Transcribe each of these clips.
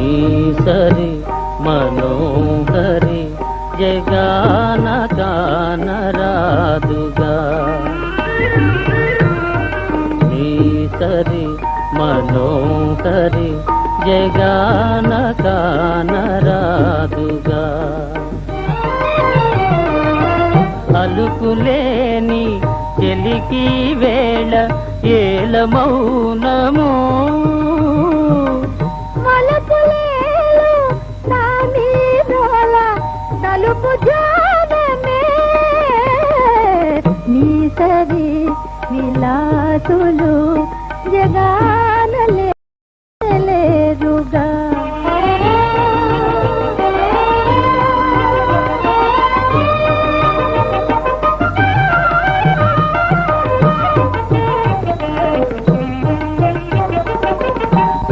నీ సరి మనోహరి జగాన కానరాదుగా నీ సరి మనోహరి జగాన కానరాదుగా అలుకులేని చెలికి వేళ ఏల మౌనము సరి విలాసులు జగానలేరుగా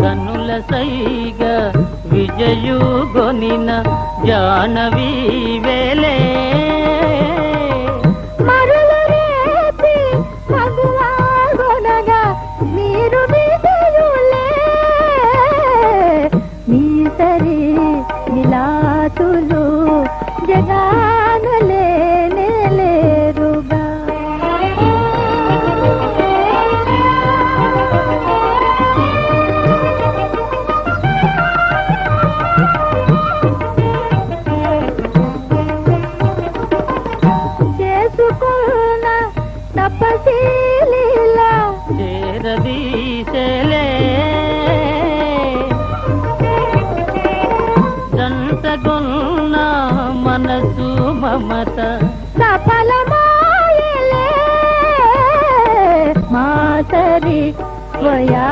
కనుల సైగ విజయు గొనిన వేలే. విలాసులు జగానలేనే చేసుకున్న తపశీలీలా చేరదీసెలే మనసు మమత. సఫలమాయలే మాతరి స్వయా